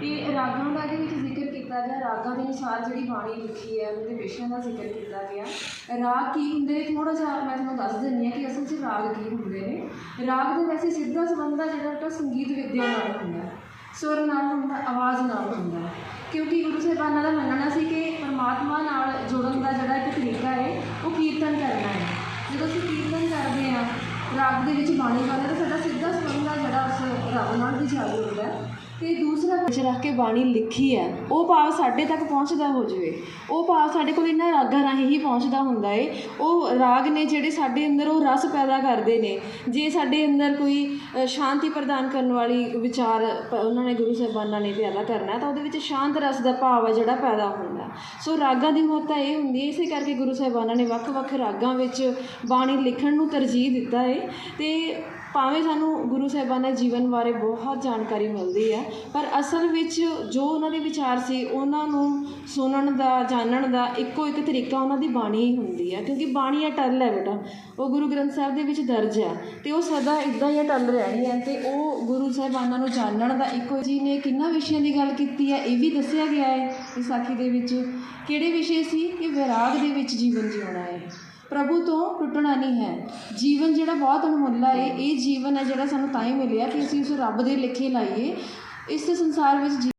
ਤੇ ਰਾਗਾਂ ਦਾ ਇਹਦੇ ਵਿੱਚ ਜ਼ਿਕਰ ਕੀਤਾ ਗਿਆ, ਰਾਗਾਂ ਦੇ ਅਨੁਸਾਰ ਜਿਹੜੀ ਬਾਣੀ ਲਿਖੀ ਹੈ ਉਹਨਾਂ ਦੇ ਵਿਸ਼ਿਆਂ ਦਾ ਜ਼ਿਕਰ ਕੀਤਾ ਗਿਆ। ਰਾਗ ਕੀ ਹੁੰਦੇ ਨੇ? ਥੋੜਾ ਜਿਹਾ ਮੈਂ ਤੁਹਾਨੂੰ ਦੱਸ ਦਿੰਦੀ ਹਾਂ ਕਿ ਅਸਲ 'ਚ ਰਾਗ ਕੀ ਹੁੰਦੇ ਨੇ। ਰਾਗ ਦੇ ਵੈਸੇ ਸਿੱਧਾ ਸੰਬੰਧ ਆ ਜਿਹੜਾ ਤਾਂ ਸੰਗੀਤ ਵਿਦਿਆ ਨਾਲ ਹੁੰਦਾ ਸੁਰ ਨਾਲ ਹੁੰਦਾ, ਆਵਾਜ਼ ਨਾਲ ਹੁੰਦਾ ਕਿਉਂਕਿ ਗੁਰੂ ਸਾਹਿਬਾਨਾਂ ਦਾ ਮੰਨਣਾ ਸੀ ਕਿ ਪਰਮਾਤਮਾ ਨਾਲ ਜੁੜਨ ਦਾ ਜਿਹੜਾ ਇੱਕ ਤਰੀਕਾ ਹੈ, ਉਹ ਕੀਰਤਨ ਕਰਨਾ ਹੈ। ਜਦੋਂ ਅਸੀਂ ਕੀਰਤਨ ਕਰਦੇ ਹਾਂ, ਰਾਗ ਦੇ ਵਿੱਚ ਬਾਣੀ ਗਾਉਂਦੇ ਤਾਂ ਸਾਡਾ ਸਿੱਧਾ ਸੰਬੰਧ ਆ ਜਿਹੜਾ ਉਸ ਰੱਬ ਨਾਲ ਵੀ ਚਾਲੂ ਹੁੰਦਾ ਤੇ ਦੂਸਰਾ ਵਿੱਚ ਰੱਖ ਕੇ ਬਾਣੀ ਲਿਖੀ ਹੈ, ਉਹ ਭਾਵ ਸਾਡੇ ਤੱਕ ਪਹੁੰਚਦਾ ਹੋ ਜਾਵੇ। ਉਹ ਭਾਵ ਸਾਡੇ ਕੋਲ ਇਹਨਾਂ ਰਾਗਾਂ ਰਾਹੀਂ ਹੀ ਪਹੁੰਚਦਾ ਹੁੰਦਾ ਏ। ਉਹ ਰਾਗ ਨੇ ਜਿਹੜੇ ਸਾਡੇ ਅੰਦਰ ਉਹ ਰਸ ਪੈਦਾ ਕਰਦੇ ਨੇ। ਜੇ ਸਾਡੇ ਅੰਦਰ ਕੋਈ ਸ਼ਾਂਤੀ ਪ੍ਰਦਾਨ ਕਰਨ ਵਾਲੀ ਵਿਚਾਰ ਪ- ਉਹਨਾਂ ਨੇ ਗੁਰੂ ਸਾਹਿਬਾਨਾਂ ਨੇ ਪੈਦਾ ਕਰਨਾ ਤਾਂ ਉਹਦੇ ਵਿੱਚ ਸ਼ਾਂਤ ਰਸ ਦਾ ਭਾਵ ਹੈ ਜਿਹੜਾ ਪੈਦਾ ਹੁੰਦਾ ਸੋ ਰਾਗਾਂ ਦੀ ਮਹੱਤਤਾ ਇਹ ਹੁੰਦੀ ਹੈ, ਇਸੇ ਕਰਕੇ ਗੁਰੂ ਸਾਹਿਬਾਨਾਂ ਨੇ ਵੱਖ-ਵੱਖ ਰਾਗਾਂ ਵਿੱਚ ਬਾਣੀ ਲਿਖਣ ਨੂੰ ਤਰਜੀਹ ਦਿੱਤਾ ਏ। ਤੇ ਭਾਵੇਂ ਸਾਨੂੰ ਗੁਰੂ ਸਾਹਿਬਾਨਾਂ ਦੇ ਜੀਵਨ ਬਾਰੇ ਬਹੁਤ ਜਾਣਕਾਰੀ ਮਿਲਦੀ ਹੈ, ਪਰ ਅਸਲ ਵਿੱਚ ਜੋ ਉਹਨਾਂ ਦੇ ਵਿਚਾਰ ਸੀ, ਉਹਨਾਂ ਨੂੰ ਸੁਣਨ ਦਾ, ਜਾਣਨ ਦਾ ਇੱਕੋ ਇੱਕ ਤਰੀਕਾ ਉਹਨਾਂ ਦੀ ਬਾਣੀ ਹੀ ਹੁੰਦੀ ਹੈ, ਕਿਉਂਕਿ ਬਾਣੀ ਅਟੱਲ ਹੈ ਬੇਟਾ, ਉਹ ਗੁਰੂ ਗ੍ਰੰਥ ਸਾਹਿਬ ਦੇ ਵਿੱਚ ਦਰਜ ਹੈ ਤੇ ਉਹ ਸਦਾ ਇਦਾਂ ਹੀ ਅਟੱਲ ਰਹਿਣੀ ਹੈ ਤੇ ਉਹ ਗੁਰੂ ਸਾਹਿਬਾਨਾਂ ਨੂੰ ਜਾਣਨ ਦਾ ਇੱਕੋ ਜੀ ਨੇ ਕਿੰਨਾ ਵਿਸ਼ਿਆਂ ਦੀ ਗੱਲ ਕੀਤੀ ਹੈ, ਇਹ ਵੀ ਦੱਸਿਆ ਗਿਆ ਹੈ ਵਿਸਾਖੀ ਦੇ ਵਿੱਚ, ਕਿਹੜੇ ਵਿਸ਼ੇ ਸੀ? ਕਿ ਵਿਰਾਗ ਦੇ ਵਿੱਚ ਜੀਵਨ ਜਿਉਣਾ ਹੈ। ਪ੍ਰਭੂ ਤੋਂ ਟੁੱਟਣਾ ਨਹੀਂ ਹੈ। ਜੀਵਨ ਜਿਹੜਾ ਬਹੁਤ ਅਣਮੁੱਲਾ ਹੈ ਇਹ ਜੀਵਨ ਹੈ ਜਿਹੜਾ ਸਾਨੂੰ ਤਾਂ ਹੀ ਮਿਲਿਆ ਕਿ ਅਸੀਂ ਉਸ ਰੱਬ ਦੇ ਲੇਖੇ ਲਾਈਏ। ਇਸ ਸੰਸਾਰ ਵਿੱਚ ਜੀ-